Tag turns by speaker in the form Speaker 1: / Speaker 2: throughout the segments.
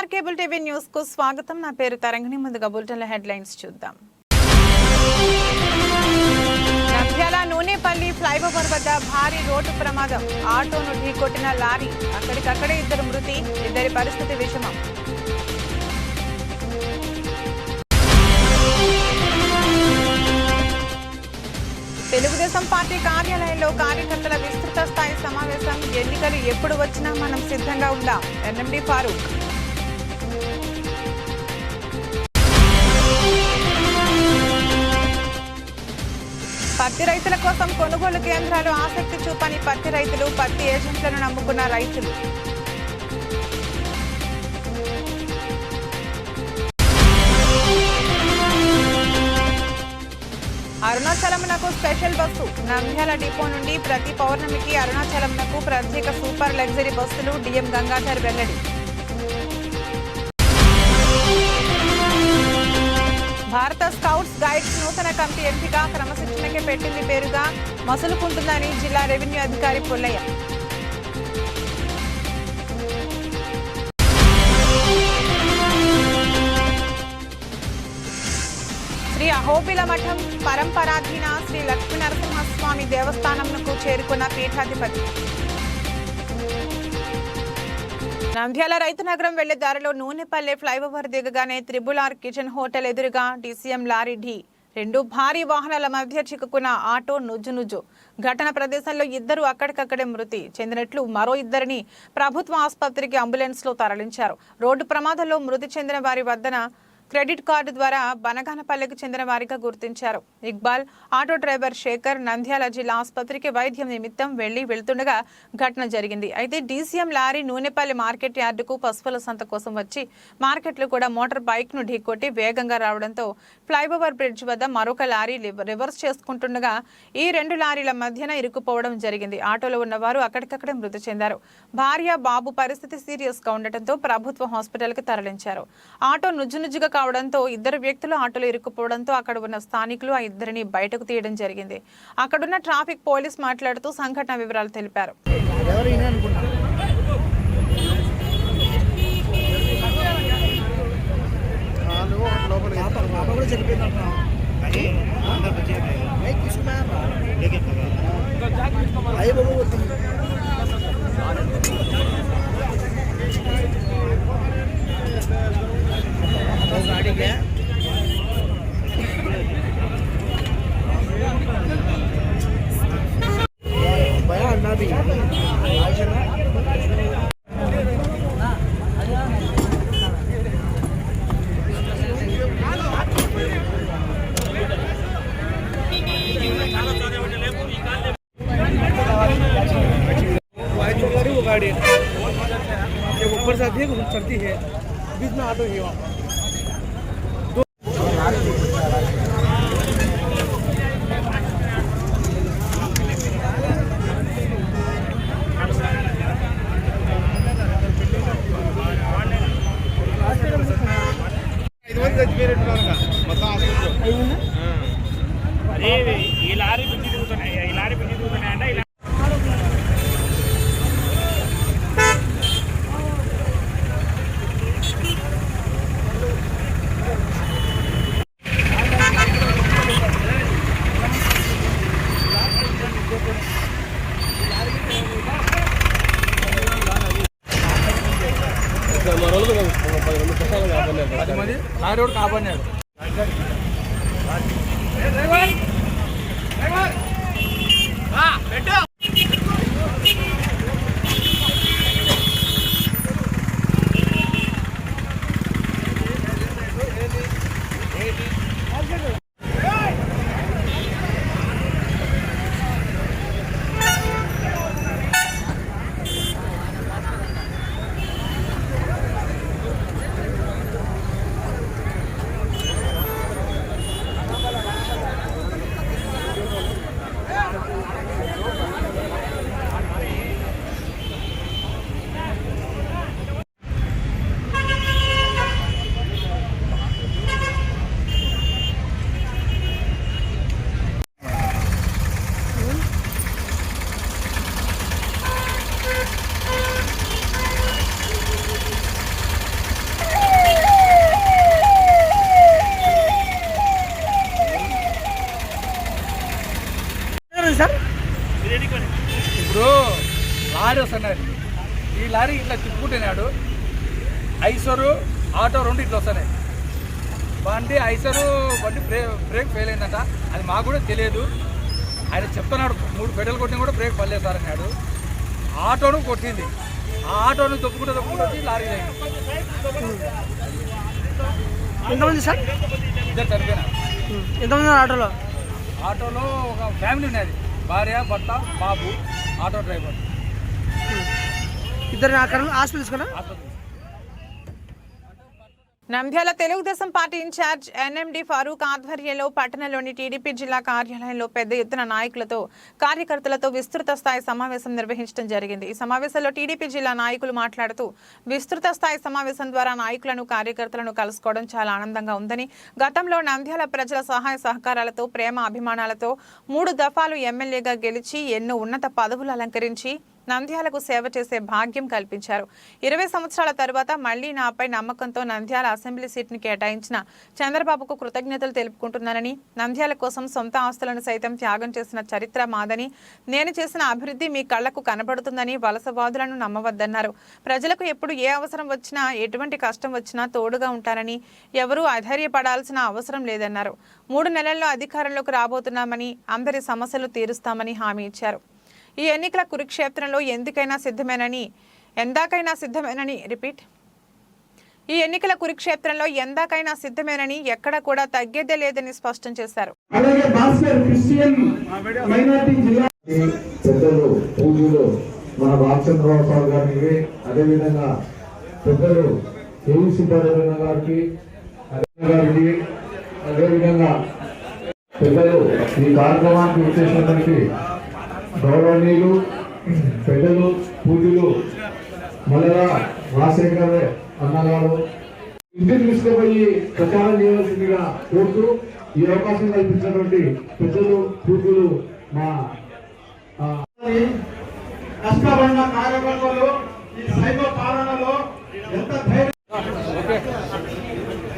Speaker 1: నమస్తే cable TV న్యూస్కు స్వాగతం. నా పేరు తరంగిణి. ముందుగా బులెటిన్ల హెడ్లైన్స్ చూద్దాం. నంద్యాల నూనెపల్లి ఫ్లైఓవర్ వద్ద భారీ రోడ్డు ప్రమాదం. ఆటోను ఢీకొట్టిన లారీ. అక్కడికక్కడే ఇద్దరు మృతి. ఇద్దరి పరిస్థితి విషమం. తెలుగుదేశం పార్టీ కార్యాలయంలో కార్యకర్తల విస్తృత స్థాయి సమావేశం. ఎన్నికలు ఎప్పుడు వచ్చినా మనం సిద్ధంగా ఉందాం ఎన్ఎండి ఫారూక్. పత్తి రైతుల కోసం కొనుగోలు కేంద్రాలు ఆసక్తి చూపని పత్తి రైతులు పత్తి ఏజెంట్లను నమ్ముకున్న రైతులు. అరుణాచలంనకు స్పెషల్ బస్సు. నంద్యాల డిపో నుండి ప్రతి పౌర్ణమికి అరుణాచలంనకు ప్రత్యేక సూపర్ లగ్జరీ బస్సులు డిఎం గంగాధర్ వెల్లడి. భారత స్కౌట్స్ గైడ్స్ నూతన కమిటీ ఎంపిక క్రమశిక్షణకే పెట్టింది పేరుగా మసులుకుంటుందని జిల్లా రెవెన్యూ అధికారి పుల్లయ్య. శ్రీ అహోబిల మఠం పరంపరాధీన శ్రీ లక్ష్మీనరసింహస్వామి దేవస్థానంకు చేరుకున్న పీఠాధిపతి. నంద్యాల రైతు నగరం వెళ్ళే దారిలో నూనెపల్లె ఫ్లైఓవర్ దిగగానే త్రిబుల్ ఆర్ కిచెన్ హోటల్ ఎదురుగా డీసీఎం లారీ ఢీ. రెండు భారీ వాహనాల మధ్య చిక్కుకున్న ఆటో నుజ్జు నుజ్జు ఘటన ప్రదేశంలో ఇద్దరు అక్కడికక్కడే మృతి చెందినట్లు మరో ఇద్దరిని ప్రభుత్వ ఆసుపత్రికి అంబులెన్స్లో తరలించారు. రోడ్డు ప్రమాదంలో మృతి చెందిన వారి వద్దన క్రెడిట్ కార్డు ద్వారా బనగానపల్లెకు చెందిన వారిగా గుర్తించారు. ఇక్బాల్ ఆటో డ్రైవర్ శేఖర్ నంద్యాల జిల్లా ఆసుపత్రికి వైద్యం నిమిత్తం వెళ్ళి వెళ్తుండగా ఘటన జరిగింది. అయితే డీసీఎం లారీ నూనెపల్లి మార్కెట్ యార్డుకు పశువుల సంత కోసం వచ్చి మార్కెట్లో కూడా మోటార్ బైక్ను ఢీకొట్టి వేగంగా రావడంతో ఫ్లైఓవర్ బ్రిడ్జ్ వద్ద మరొక లారీ రివర్స్ చేసుకుంటుండగా ఈ రెండు లారీల మధ్యన ఇరుక్కుపోవడం జరిగింది. ఆటోలో ఉన్నవారు అక్కడికక్కడే మృతి చెందారు. భార్య బాబు పరిస్థితి సీరియస్గా ఉండటంతో ప్రభుత్వ హాస్పిటల్కి తరలించారు. ఆటో నుజ్జునుజ్జుగా కావడంతో ఇద్దరు వ్యక్తులు ఆటోలో ఇరుక్కుపోవడంతో అక్కడ ఉన్న స్థానికులు ఆ ఇద్దరిని బయటకు తీయడం జరిగింది. అక్కడున్న ట్రాఫిక్ పోలీస్ మాట్లాడుతూ సంఘటన వివరాలు తెలిపారు.
Speaker 2: रुपये
Speaker 3: का नहीं
Speaker 2: किसी में
Speaker 3: भाई बोलो बोलती गाड़ी क्या? बया अंडा भी आती है। बीच में ऑटो है वहाँ బండి బ్రేక్ బ్రేక్ ఫెయిల్ అయిందంట. అది మాకు కూడా తెలియదు. ఆయన చెప్తున్నాడు మూడు పెడలు కొట్టినా కూడా బ్రేక్ పడలేదు సార్ అన్నాడు. ఆటోను కొట్టింది. ఆ ఆటోను తొప్పుకుంటూ తొప్పుకుంటూ వచ్చి లారీ
Speaker 4: ఎంతమంది సార్?
Speaker 3: ఇద్దరు చనిపోయినారు.
Speaker 4: ఎంతమంది ఆటోలో?
Speaker 3: ఆటోలో ఒక ఫ్యామిలీ ఉన్నది. భార్య భర్త బాబు ఆటో డ్రైవర్.
Speaker 4: ఇద్దరు అక్కడ హాస్పిటల్ తీసుకున్నా
Speaker 3: ఆస్పత్రి
Speaker 1: Nandyal Telugu Desam party in-charge NMD Farooq ఆధ్వర్యంలో పట్టణంలోని టీడీపీ జిల్లా కార్యాలయంలో పెద్ద ఎత్తున నాయకులతో కార్యకర్తలతో విస్తృత స్థాయి సమావేశం నిర్వహించడం జరిగింది. ఈ సమావేశంలో టీడీపీ జిల్లా నాయకులు మాట్లాడుతూ విస్తృత స్థాయి సమావేశం ద్వారా నాయకులను కార్యకర్తలను కలుసుకోవడం చాలా ఆనందంగా ఉందని గతంలో నంద్యాల ప్రజల సహాయ సహకారాలతో ప్రేమ అభిమానాలతో మూడు దఫాలు ఎమ్మెల్యేగా గెలిచి ఎన్నో ఉన్నత పదవులు అలంకరించి నంద్యాలకు సేవ చేసే భాగ్యం కల్పించారు. ఇరవై సంవత్సరాల తరువాత మళ్ళీ నాపై నమ్మకంతో నంద్యాల అసెంబ్లీ సీట్ని కేటాయించిన చంద్రబాబుకు కృతజ్ఞతలు తెలుపుకుంటున్నానని నంద్యాల కోసం సొంత ఆస్తులను సైతం త్యాగం చేసిన చరిత్ర మాదని నేను చేసిన అభివృద్ధి మీ కళ్ళకు కనబడుతుందని వలసవాదులను నమ్మవద్దన్నారు. ప్రజలకు ఎప్పుడు ఏ అవసరం వచ్చినా ఎటువంటి కష్టం వచ్చినా తోడుగా ఉంటానని ఎవరూ అధైర్యపడాల్సిన అవసరం లేదన్నారు. మూడు నెలల్లో అధికారంలోకి రాబోతున్నామని అందరి సమస్యలు తీరుస్తామని హామీ ఇచ్చారు. ఈ ఎన్నికల కురుక్షేత్రంలో ఎందుకైనా సిద్ధమేనని ఎందాకైనా సిద్ధమేనని రిపీట్. ఈ ఎన్నికల కురుక్షేత్రంలో ఎందాకైనా సిద్ధమేనని ఎక్కడ కూడా తగ్గేదే లేదని స్పష్టం చేశారు.
Speaker 5: పెద్దలు పూజలు మన రామచంద్రరావు సార్ గారికి అదేవిధంగా పెద్దలు కేవీ గారికి గారికి అదేవిధంగా పెద్దలు ఈ కార్యక్రమానికి వచ్చేసినటువంటి గౌరవనీయులు పెద్దలు పూజలు మల్లెల రాజశేఖర్ అన్నగారు. ఇంటికి తీసుకుపోయి ప్రచారం చేయవలసిందిగా కోరుతూ ఈ అవకాశం కల్పించినటువంటి పెద్దలు పూజలు మా కష్టపడిన కార్యకర్తలు ఈ సైబర్ పాలనలో ఎంత ధైర్యం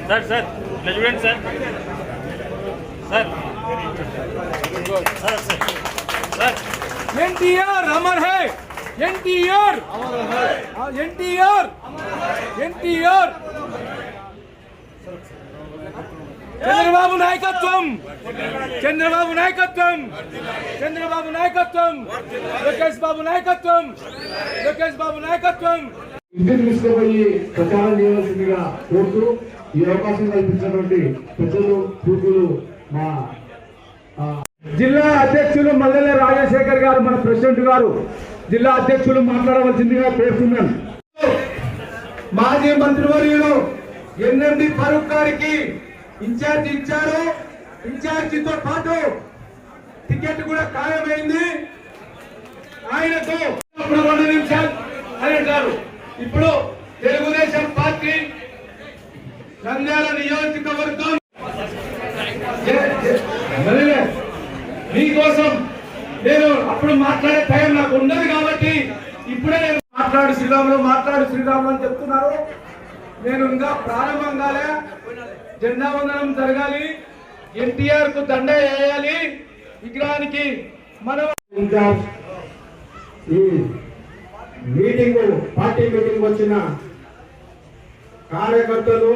Speaker 6: సార్ సార్ ఇలా sir. Sir. Sir sir. Sir
Speaker 3: NTR Amar హై. ఎన్టీఆర్. ఎన్టీఆర్. ఎన్టీఆర్. చంద్రబాబు నాయకత్వం. చంద్రబాబు నాయకత్వం. చంద్రబాబు నాయకత్వం. లోకేష్ బాబు నాయకత్వం. లోకేష్ బాబు నాయకత్వం.
Speaker 5: ఇంటికి తీసుకుపోయి ప్రచారం చేయవలసిందిగా కోరుతూ ఈ అవకాశం కల్పించినటువంటి ప్రజలు పూజలు మా జిల్లా అధ్యక్షులు మల్లెల రాజశేఖర్ గారు మన ప్రెసిడెంట్ గారు జిల్లా అధ్యక్షులు మాట్లాడవలసిందిగా పేర్కొన్నాను మాజీ మంత్రివర్యులు ఎన్ఎండి ఫరూక్ గారికి ఇన్ఛార్జ్ ఇచ్చారు. ఇన్ఛార్జితో పాటు టికెట్ కూడా ఖాయమైంది. ఆయనతో ఇప్పుడు రెండు నిమిషాలు అని అంటారు. ఇప్పుడు తెలుగుదేశం పార్టీ నంద్యాల నియోజకవర్గం ఏ- ఏ- మళ్ళీ మీకోసం నేను అప్పుడు మాట్లాడే టైం నాకు ఉన్నది కాబట్టి ఇప్పుడే నేను మాట్లాడు శ్రీరాములు మాట్లాడు శ్రీరాములు అని చెప్తున్నారు. నేను ఇంకా ప్రారంభం కాలే. జెండా వందనం జరగాలి. ఎన్టీఆర్కు దండ వేయాలి. విగ్రహానికి మనం ఈ మీటింగ్ పార్టీ మీటింగ్ వచ్చిన కార్యకర్తలు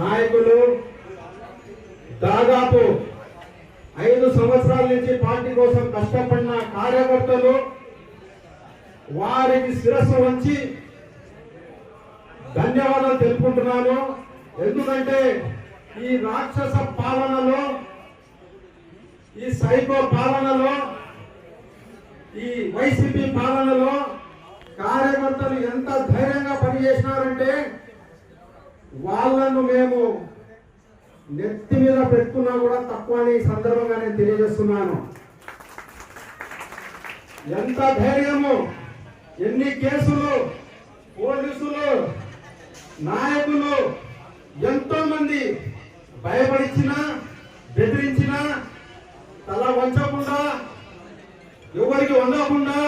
Speaker 5: నాయకులు దాదాపు ఐదు సంవత్సరాల నుంచి పార్టీ కోసం కష్టపడిన కార్యకర్తలు వారికి శిరస్సు వంచి ధన్యవాదాలు తెలుపుకుంటున్నాను. ఎందుకంటే ఈ రాక్షస పాలనలో ఈ సైకో పాలనలో ఈ వైసీపీ పాలనలో కార్యకర్తలు ఎంత ధైర్యంగా పనిచేసినారంటే వాళ్ళను మేము నెత్తి మీద పెట్టుకున్నా కూడా తక్కువ అని ఈ సందర్భంగా నేను తెలియజేస్తున్నాను. ఎంత ధైర్యము ఎన్ని కేసులు పోలీసులు నాయకులు ఎంతో మంది భయపడిచ్చినా బెదిరించినా తల వంచకుండా ఎవరికి వండకుండా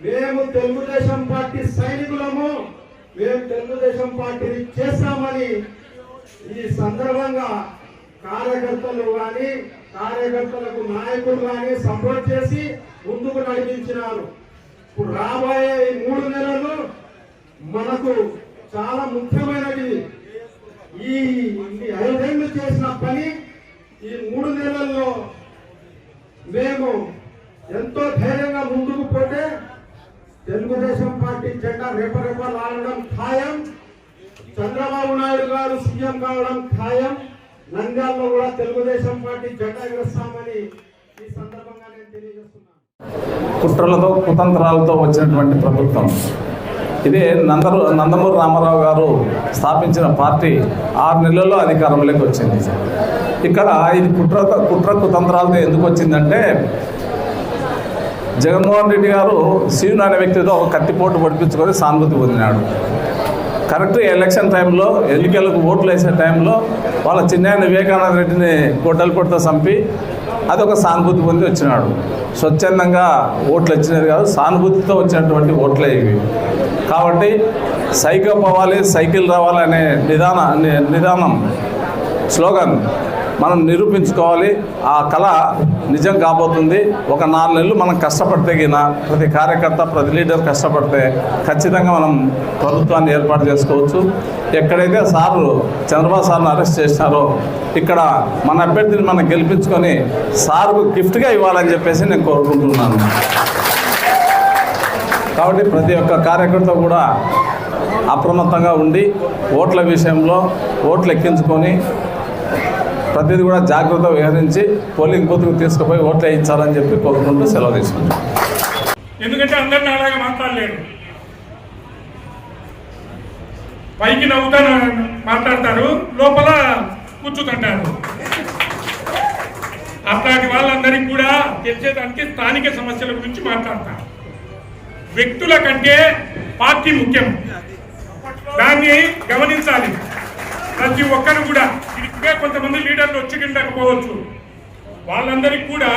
Speaker 5: మేము తెలుగుదేశం పార్టీ సైనికులము మేము తెలుగుదేశం పార్టీని చేస్తామని ఈ సందర్భంగా కార్యకర్తలు కానీ కార్యకర్తలకు నాయకులు కానీ సపోర్ట్ చేసి ముందుకు నడిపించినారు. ఇప్పుడు రాబోయే ఈ మూడు నెలలు మనకు చాలా ముఖ్యమైనది. ఈ ఐదేళ్ళు చేసిన పని ఈ మూడు నెలల్లో మేము ఎంతో ధైర్యంగా ముందుకు పోతే తెలుగుదేశం పార్టీ జెండా లాగడం ఖాయం. చంద్రబాబు నాయుడు గారు సీఎం కావడం ఖాయం. నంద్యాలలో కూడా తెలుగుదేశం పార్టీ జెండా ఎగరేస్తామని ఈ సందర్భంగా నేను తెలియజేస్తున్నాను.
Speaker 7: కుట్రలతో కుతంత్రాలతో వచ్చినటువంటి ప్రభుత్వం. ఇదే నందరు నందమూరి రామారావు గారు స్థాపించిన పార్టీ ఆరు నెలల్లో అధికారంలోకి వచ్చింది. ఇక్కడ ఇది కుట్ర కుట్ర కుతంత్రాలతో ఎందుకు వచ్చిందంటే జగన్మోహన్ రెడ్డి గారు సీను అనే వ్యక్తితో ఒక కత్తిపోటు పడిపించుకొని సానుభూతి పొందినాడు. కరెక్ట్ ఎలక్షన్ టైంలో ఎన్నికలకు ఓట్లు వేసే టైంలో వాళ్ళ చిన్నాయన వివేకానంద రెడ్డిని గొడ్డల పొడితో చంపి అదొక సానుభూతి పొంది వచ్చినాడు. స్వచ్ఛందంగా ఓట్లు వచ్చినది కాదు సానుభూతితో వచ్చినటువంటి ఓట్లే ఇవి. కాబట్టి సైకిల్ పోవాలి సైకిల్ రావాలి అనే నిదాన నిదానం స్లోగన్. మనం నిరూపించుకోవాలి. ఆ కళ నిజం కాబోతుంది. ఒక నాలుగు నెలలు మనం కష్టపడితే గిన ప్రతి కార్యకర్త ప్రతి లీడర్ కష్టపడితే ఖచ్చితంగా మనం ప్రభుత్వాన్ని ఏర్పాటు చేసుకోవచ్చు. ఎక్కడైతే సారు చంద్రబాబు సార్ను అరెస్ట్ చేసినారో ఇక్కడ మన అభ్యర్థిని మనం గెలిపించుకొని సార్కు గిఫ్ట్గా ఇవ్వాలని చెప్పేసి నేను కోరుకుంటున్నాను. కాబట్టి ప్రతి ఒక్క కార్యకర్త కూడా అప్రమత్తంగా ఉండి ఓట్ల విషయంలో ఓట్లు ఎక్కించుకొని ప్రతిదీ కూడా జాగ్రత్త వ్యవహరించి పోలింగ్ బూత్కు తీసుకుపోయి ఓట్లు వేయించాలని చెప్పి కోరుకుంటూ సెలవు తీసుకుంటాం.
Speaker 6: ఎందుకంటే అందరిని అలాగే మాట్లాడలేరు. పైకి నవ్వుతాను మాట్లాడతారు లోపల కూర్చుంటారు అట్లాంటి వాళ్ళందరికీ కూడా తెలిసేదానికి స్థానిక సమస్యల గురించి మాట్లాడతారు వ్యక్తుల కంటే పార్టీ ముఖ్యం. దాన్ని గమనించాలి. ప్రతి ఒక్కరు కూడా ఇంకా కొంతమంది లీడర్లు వచ్చి ఉండకపోవచ్చు వాళ్ళందరికీ కూడా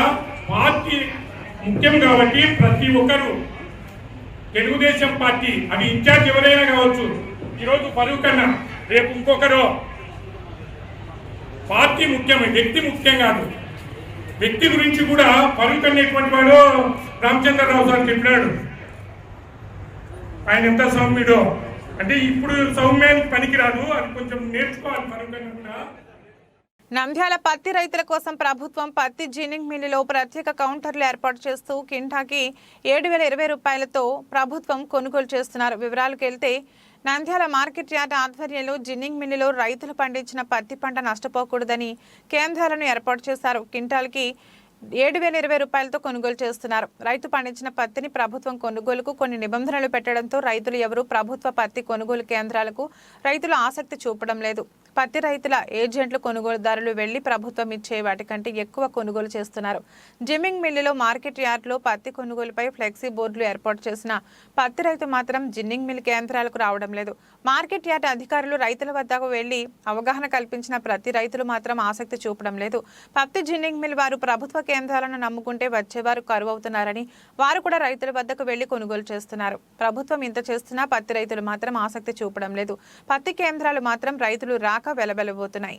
Speaker 6: పార్టీ ముఖ్యం కాబట్టి ప్రతి ఒక్కరు తెలుగుదేశం పార్టీ అది ఇన్ఛార్జ్ ఎవరైనా కావచ్చు. ఈరోజు ఫరూక్ కన్నా రేపు ఇంకొకరు. పార్టీ ముఖ్యం వ్యక్తి ముఖ్యం కాదు. వ్యక్తి గురించి కూడా ఫరూక్ అనేటువంటి వాడు రామచంద్రరావు గారు చెప్పినాడు. ఆయన ఎంత సౌమ్యుడో. అంటే ఇప్పుడు సౌమ్యానికి పనికిరాదు అది కొంచెం నేర్చుకోవాలి ఫరూక్ కన్నా కూడా
Speaker 1: నంద్యాల పత్తి రైతుల కోసం ప్రభుత్వం పత్తి జిన్నింగ్ మిల్లులో ప్రత్యేక కౌంటర్లు ఏర్పాటు చేస్తూ కింటాకి ఏడు వేల ఇరవై రూపాయలతో ప్రభుత్వం కొనుగోలు చేస్తున్నారు. వివరాలకు వెళ్తే నంద్యాల మార్కెట్ యార్డ్ ఆధ్వర్యంలో జిన్నింగ్ మిల్లులో రైతులు పండించిన పత్తి పంట నష్టపోకూడదని కేంద్రాలను ఏర్పాటు చేశారు. కింటాల్కి ఏడు వేల ఇరవై రూపాయలతో కొనుగోలు చేస్తున్నారు. రైతు పండించిన పత్తిని ప్రభుత్వం కొనుగోలుకు కొన్ని నిబంధనలు పెట్టడంతో రైతులు ఎవరూ ప్రభుత్వ పత్తి కొనుగోలు కేంద్రాలకు రైతులు ఆసక్తి చూపడం లేదు. పత్తి రైతుల ఏజెంట్లు కొనుగోలుదారులు వెళ్ళి ప్రభుత్వం ఇచ్చే వాటికంటే ఎక్కువ కొనుగోలు చేస్తున్నారు. జిమ్మింగ్ మిల్లులో మార్కెట్ యార్డ్లో పత్తి కొనుగోలుపై ఫ్లెక్సీ బోర్డులు ఏర్పాటు చేసిన పత్తి రైతు మాత్రం జిన్నింగ్ మిల్ కేంద్రాలకు రావడం లేదు. మార్కెట్ యార్డ్ అధికారులు రైతుల వద్దకు వెళ్ళి అవగాహన కల్పించిన ప్రతి రైతులు మాత్రం ఆసక్తి చూపడం లేదు. పత్తి జిన్నింగ్ మిల్ వారు ప్రభుత్వ కేంద్రాలను నమ్ముకుంటే వచ్చేవారు కరువు అవుతున్నారని వారు కూడా రైతుల వద్దకు వెళ్ళి కొనుగోలు చేస్తున్నారు. ప్రభుత్వం ఇంత చేస్తున్నా పత్తి రైతులు మాత్రం ఆసక్తి చూపడం లేదు. పత్తి కేంద్రాలు మాత్రం రైతులు రాక వెలబెలబోతున్నాయి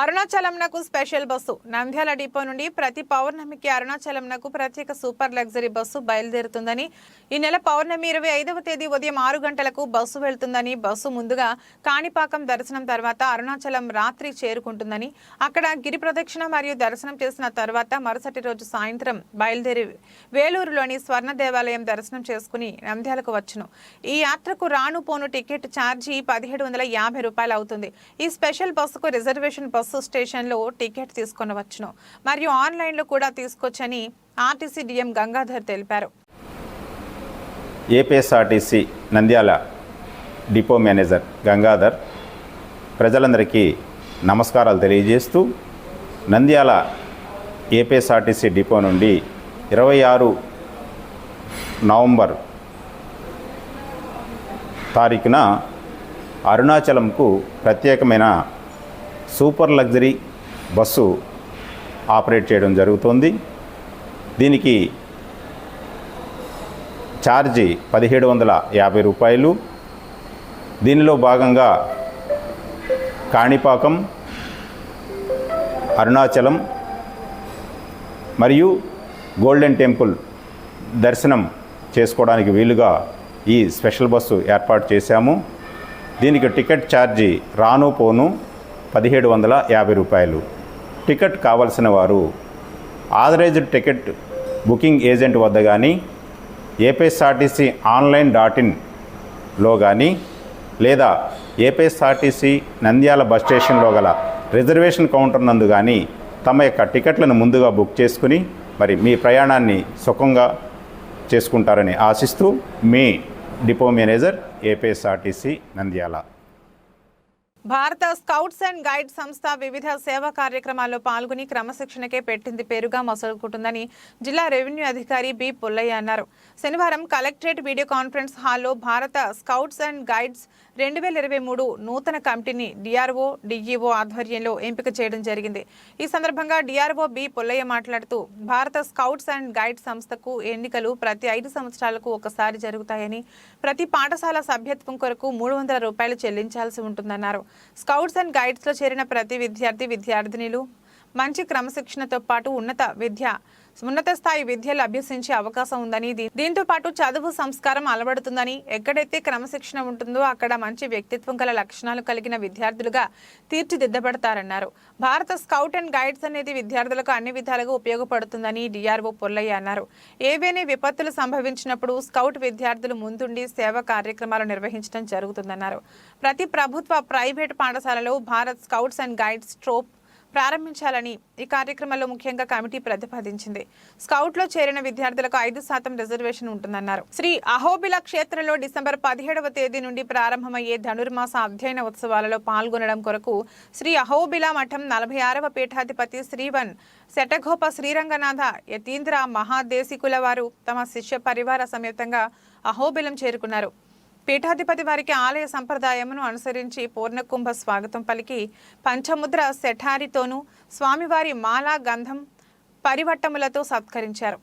Speaker 1: అరుణాచలంనకు స్పెషల్ బస్సు. నంద్యాల డిపో నుండి ప్రతి పౌర్ణమికి అరుణాచలంనకు ప్రత్యేక సూపర్ లగ్జరీ బస్సు బయలుదేరుతుందని ఈ నెల పౌర్ణమి ఇరవై ఐదవ తేదీ ఉదయం ఆరు గంటలకు బస్సు వెళ్తుందని బస్సు ముందుగా కాణిపాకం దర్శనం తర్వాత అరుణాచలం రాత్రి చేరుకుంటుందని అక్కడ గిరి ప్రదక్షిణ మరియు దర్శనం చేసిన తర్వాత మరుసటి రోజు సాయంత్రం బయలుదేరి వేలూరులోని స్వర్ణ దేవాలయం దర్శనం చేసుకుని నంద్యాలకు వచ్చును. ఈ యాత్రకు రాను పోను టికెట్ ఛార్జీ పదిహేడు వందల యాభై రూపాయలు అవుతుంది. ఈ స్పెషల్ బస్సుకు రిజర్వేషన్ బస్సు స్టేషన్లో టికెట్ తీసుకొనవచ్చును. మరియు ఆన్లైన్లో కూడా తీసుకోవచ్చని ఆర్టీసీ డిఎం గంగాధర్ తెలిపారు.
Speaker 8: APSRTC Nandyal depot manager Gangadhar ప్రజలందరికీ నమస్కారాలు తెలియజేస్తూ నంద్యాల ఏపీఎస్ఆర్టీసీ డిపో నుండి ఇరవై ఆరు నవంబర్ తారీఖున అరుణాచలంకు ప్రత్యేకమైన సూపర్ లగ్జరీ బస్సు ఆపరేట్ చేయడం జరుగుతోంది. దీనికి ఛార్జీ పదిహేడు వందల యాభై రూపాయలు. దీనిలో భాగంగా కాణిపాకం అరుణాచలం మరియు గోల్డెన్ టెంపుల్ దర్శనం చేసుకోవడానికి వీలుగా ఈ స్పెషల్ బస్సు ఏర్పాటు చేశాము. దీనికి టికెట్ ఛార్జీ రాను పోను. పదిహేడు వందల యాభై రూపాయలు. టికెట్ కావలసిన వారు ఆథరైజ్డ్ టికెట్ బుకింగ్ ఏజెంట్ వద్ద కానీ ఏపీఎస్ఆర్టీసీ ఆన్లైన్ డాట్ ఇన్లో కానీ లేదా ఏపీఎస్ఆర్టీసీ నంద్యాల బస్ స్టేషన్లో గల రిజర్వేషన్ కౌంటర్ నందు కానీ తమ యొక్క టికెట్లను ముందుగా బుక్ చేసుకుని మరి మీ ప్రయాణాన్ని సుఖంగా చేసుకుంటారని ఆశిస్తూ మీ డిపో మేనేజర్ ఏపీఎస్ఆర్టీసీ నంద్యాల.
Speaker 1: భారత స్కౌట్స్ అండ్ గైడ్ సంస్థ వివిధ సేవా కార్యక్రమాల్లో పాల్గొని క్రమశిక్షణకే పెట్టింది పేరుగా మొసలుకుంటుందని జిల్లా రెవెన్యూ అధికారి బి పుల్లయ్య అన్నారు. శనివారం కలెక్టరేట్ వీడియో కాన్ఫరెన్స్ హాల్లో భారత స్కౌట్స్ అండ్ గైడ్స్ రెండు వేల ఇరవై మూడు నూతన కమిటీని డిఆర్ఓ డిఈఓ ఆధ్వర్యంలో ఎంపిక చేయడం జరిగింది. ఈ సందర్భంగా డిఆర్ఓ బి పుల్లయ్య మాట్లాడుతూ భారత స్కౌట్స్ అండ్ గైడ్ సంస్థకు ఎన్నికలు ప్రతి ఐదు సంవత్సరాలకు ఒకసారి జరుగుతాయని ప్రతి పాఠశాల సభ్యత్వం కొరకు మూడు వందల రూపాయలు చెల్లించాల్సి ఉంటుందన్నారు. స్కౌట్స్ అండ్ గైడ్స్లో చేరిన ప్రతి విద్యార్థి విద్యార్థినిలు మంచి క్రమశిక్షణతో పాటు ఉన్నత విద్య ఉన్నత స్థాయి విద్యలు అభ్యసించే అవకాశం ఉందని దీంతో పాటు చదువు సంస్కారం అలవడుతుందని ఎక్కడైతే క్రమశిక్షణ ఉంటుందో అక్కడ మంచి వ్యక్తిత్వం గల లక్షణాలు కలిగిన విద్యార్థులుగా తీర్చిదిద్దబడతారన్నారు. భారత స్కౌట్ అండ్ గైడ్స్ అనేది విద్యార్థులకు అన్ని విధాలుగా ఉపయోగపడుతుందని డిఆర్ఓ పొల్లయ్య అన్నారు. ఏవేని విపత్తులు సంభవించినప్పుడు స్కౌట్ విద్యార్థులు ముందుండి సేవ కార్యక్రమాలు నిర్వహించడం జరుగుతుందన్నారు. ప్రతి ప్రభుత్వ ప్రైవేట్ పాఠశాలలో Bharat scouts and guides troop ప్రారంభించాలని ఈ కార్యక్రమంలో ముఖ్యంగా కమిటీ ప్రతిపాదించింది. స్కౌట్లో చేరిన విద్యార్థులకు ఐదు శాతం రిజర్వేషన్ ఉంటుందన్నారు. శ్రీ అహోబిల క్షేత్రంలో డిసెంబర్ పదిహేడవ తేదీ నుండి ప్రారంభమయ్యే ధనుర్మాస అధ్యయన ఉత్సవాలలో పాల్గొనడం కొరకు శ్రీ అహోబిల మఠం నలభై ఆరవ పీఠాధిపతి శ్రీవన్ శటగోప శ్రీరంగనాథ యతీంద్ర మహాదేశికుల వారు తమ శిష్య పరివార సమేతంగా అహోబిలం చేరుకున్నారు. పీఠాధిపతి వారికి ఆలయ సంప్రదాయమును అనుసరించి పూర్ణకుంభ స్వాగతం పలికి పంచముద్ర సెఠారితోనూ స్వామివారి మాలా గంధం పరివట్టములతో సత్కరించారు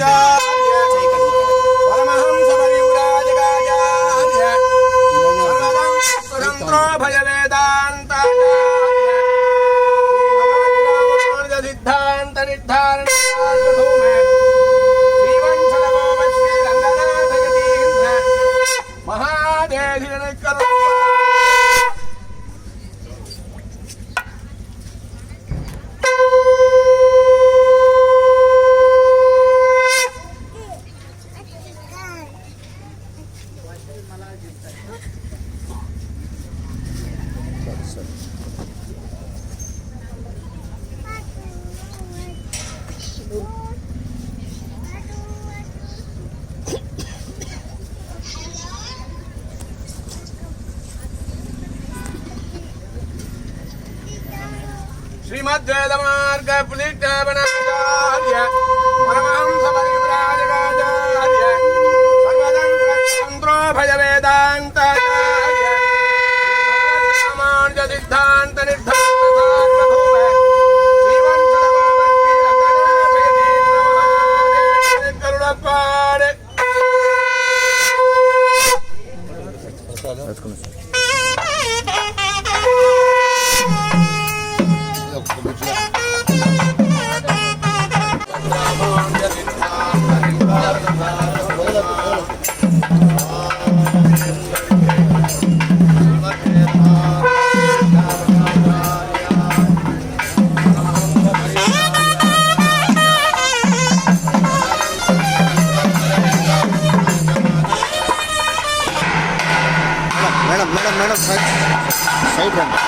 Speaker 2: Yeah. శ్రీమద్వేదమార్గ పులిటవనాచార్య పరమహంస పరివ్రాజకాచార్య సర్వతంత్ర భయ వేదాంతాచార్య
Speaker 9: సైడ్ రండి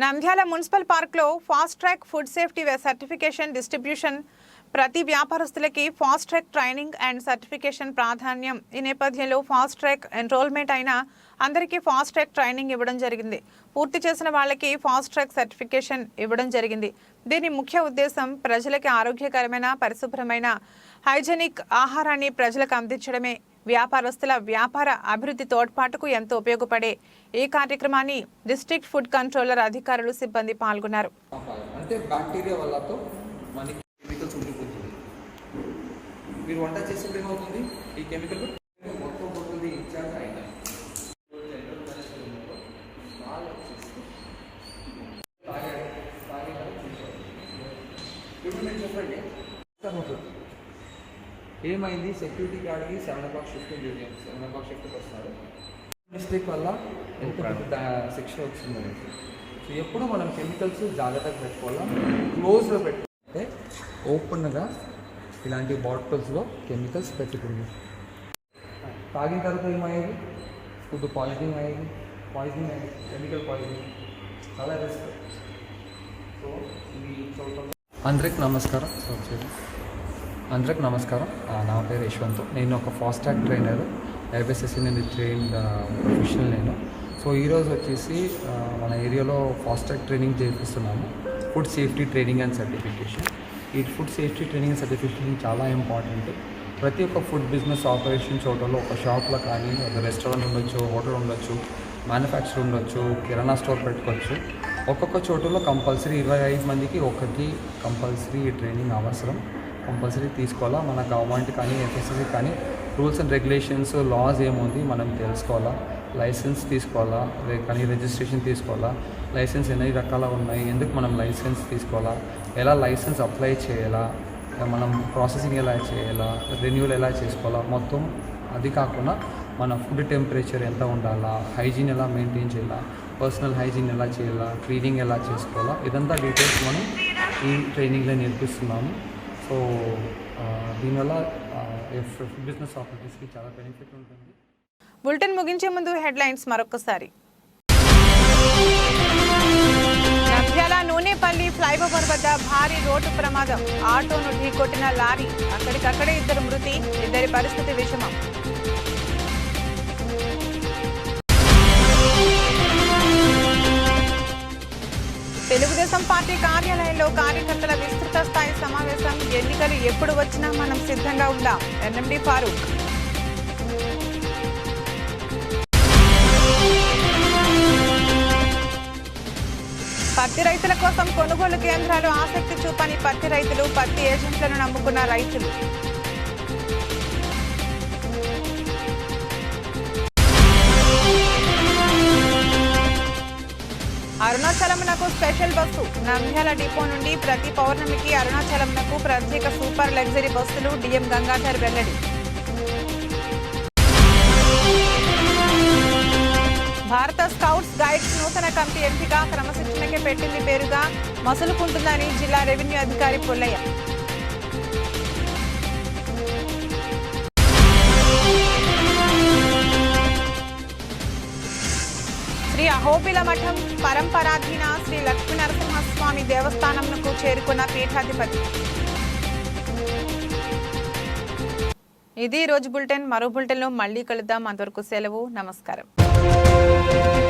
Speaker 1: నంద్యాల మున్సిపల్ పార్క్లో fast track food safety certification distribution ప్రతి వ్యాపారస్తులకి fast track training and certification ప్రాధాన్యం. ఈ నేపథ్యంలో ఫాస్ట్ ట్రాక్ ఎన్రోల్మెంట్ అయిన అందరికీ ఫాస్ట్ ట్రాక్ ట్రైనింగ్ ఇవ్వడం జరిగింది. పూర్తి చేసిన వాళ్ళకి ఫాస్ట్ ట్రాక్ సర్టిఫికేషన్ ఇవ్వడం జరిగింది. దీని ముఖ్య ఉద్దేశం ప్రజలకి ఆరోగ్యకరమైన పరిశుభ్రమైన హైజెనిక్ ఆహారాన్ని ప్రజలకు అందించడమే. వ్యాపారస్తుల వ్యాపార అభివృద్ధి తోడ్పాటుకు ఎంతో ఉపయోగపడే ఈ కార్యక్రమాన్ని డిస్ట్రిక్ట్ ఫుడ్ కంట్రోలర్ అధికారులు సిబ్బంది పాల్గొన్నారు.
Speaker 3: అంటే బ్యాక్టీరియా మనకి మీరు వంట చేసేప్పుడు ఏమవుతుంది? ఈ కెమికల్ మొత్తం పోతుంది ఇన్ఛార్జ్ ఆయన ఇప్పుడు మీరు చెప్పండి. ఏమైంది? సెక్యూరిటీ గార్డ్కి సెవెన్ ఓ క్లాక్ షిఫ్ట్ ఉంది. సెవెన్ ఓ క్లాక్ షిఫ్ట్కి వస్తున్నారు మిస్టేక్ వల్ల ఎంత పెద్ద శిక్ష వచ్చింది సో ఎప్పుడు మనం కెమికల్స్ జాగ్రత్తగా పెట్టుకోవాలా? క్లోజ్లో పెట్టుకుంటే ఓపెన్గా ఇలాంటి బాటిల్స్లో కెమికల్స్ పెట్టుకుంది. తాగిన తర్వాత ఏమయ్యేది ఫుడ్ పాయిజనింగ్ అయ్యేది పాయిజనింగ్ అయ్యేది కెమికల్ పాయిజనింగ్. చాలా రిస్క్. సో ఇది చూడటం అందరికి నమస్కారం. సో అందరికి నమస్కారం నా పేరు యశ్వంత్. నేను ఒక ఫాస్ట్ ట్రాక్ ట్రైనర్. ఐబిఎస్ఎస్సి నేను ట్రైన్ ప్రొఫెషనల్ నేను. సో ఈరోజు వచ్చేసి మన ఏరియాలో fast track training చేపిస్తున్నాము. Food safety training and certification. ఈ food safety training and certification చాలా ఇంపార్టెంట్. ప్రతి ఒక్క ఫుడ్ బిజినెస్ ఆపరేషన్ చోటలో ఒక షాప్లో కానీ ఒక రెస్టారెంట్ ఉండొచ్చు హోటల్ ఉండొచ్చు మ్యానుఫ్యాక్చర్ ఉండొచ్చు కిరాణా స్టోర్ పెట్టుకోవచ్చు. ఒక్కొక్క చోటులో కంపల్సరీ ఇరవై ఐదు మందికి ఒకటి కంపల్సరీ ట్రైనింగ్ అవసరం. కంపల్సరీ తీసుకోవాలా? మన గవర్నమెంట్ కానీ ఎఫ్ఎస్ఎస్సి కానీ రూల్స్ అండ్ రెగ్యులేషన్స్ లాస్ ఏముంది మనం తెలుసుకోవాలా? లైసెన్స్ తీసుకోవాలా? కానీ రిజిస్ట్రేషన్ తీసుకోవాలా? లైసెన్స్ ఎన్ని రకాల ఉన్నాయి? ఎందుకు మనం లైసెన్స్ తీసుకోవాలా? ఎలా లైసెన్స్ అప్లై చేయాలా? మనం ప్రాసెసింగ్ ఎలా చేయాలా? రెన్యూల్ ఎలా చేసుకోవాలా? మొత్తం అది కాకుండా మన ఫుడ్ టెంపరేచర్ ఎంత ఉండాలా? హైజీన్ ఎలా మెయింటైన్ చేయాలా? పర్సనల్ హైజీన్ ఎలా చేయాలా? క్లీనింగ్ ఎలా చేసుకోవాలా? ఇదంతా డీటెయిల్స్ మనం ఈ ట్రైనింగ్లో నేర్పిస్తున్నాము. సో దీనివల్ల ఫుడ్ బిజినెస్ ఆపర్చునిటీస్కి చాలా బెనిఫిట్ ఉంటుంది.
Speaker 1: బులెటిన్ ముగించే ముందు హెడ్లైన్స్ మరొకసారి నంద్యాల నూనెపల్లి ఫ్లైఓవర్ వద్ద భారీ రోడ్డు ప్రమాదం. ఆటోను ఢీకొట్టిన లారీ. అక్కడికక్కడే ఇద్దరు మృతి ఇద్దరి పరిస్థితి విషమం. తెలుగుదేశం పార్టీ కార్యాలయంలో కార్యకర్తల విస్తృత స్థాయి సమావేశం. ఎన్నికలు ఎప్పుడు వచ్చినా మనం సిద్ధంగా ఉందాం ఎన్ఎండి ఫారూక్. పత్తి రైతుల కోసం కొనుగోలు కేంద్రాలు ఆసక్తి చూపని పత్తి రైతులు పత్తి ఏజెంట్లను నమ్ముకున్న రైతులు. అరుణాచలంనకు స్పెషల్ బస్సు. నంద్యాల డిపో నుండి ప్రతి పౌర్ణమికి అరుణాచలంనకు ప్రత్యేక సూపర్ లగ్జరీ బస్సులు డిఎం గంగాధర్ వెల్లడి. భారత స్కౌట్స్ గైడ్స్ నూతన కమిటీ ఎంపిక క్రమశిక్షణకే పెట్టింది పేరుగా మసులుకుంటుందని జిల్లా రెవెన్యూ అధికారి పుల్లయ్య. శ్రీ అహోబిల మఠం పరంపరాధీన శ్రీ లక్ష్మీ నరసింహస్వామి దేవస్థానంకు చేరుకున్న పీఠాధిపతి. ఇది రోజు బులెటిన్. మరో బులెటిన్లో మళ్ళీ కలుద్దాం. అంతవరకు సెలవు. నమస్కారం. Thank you.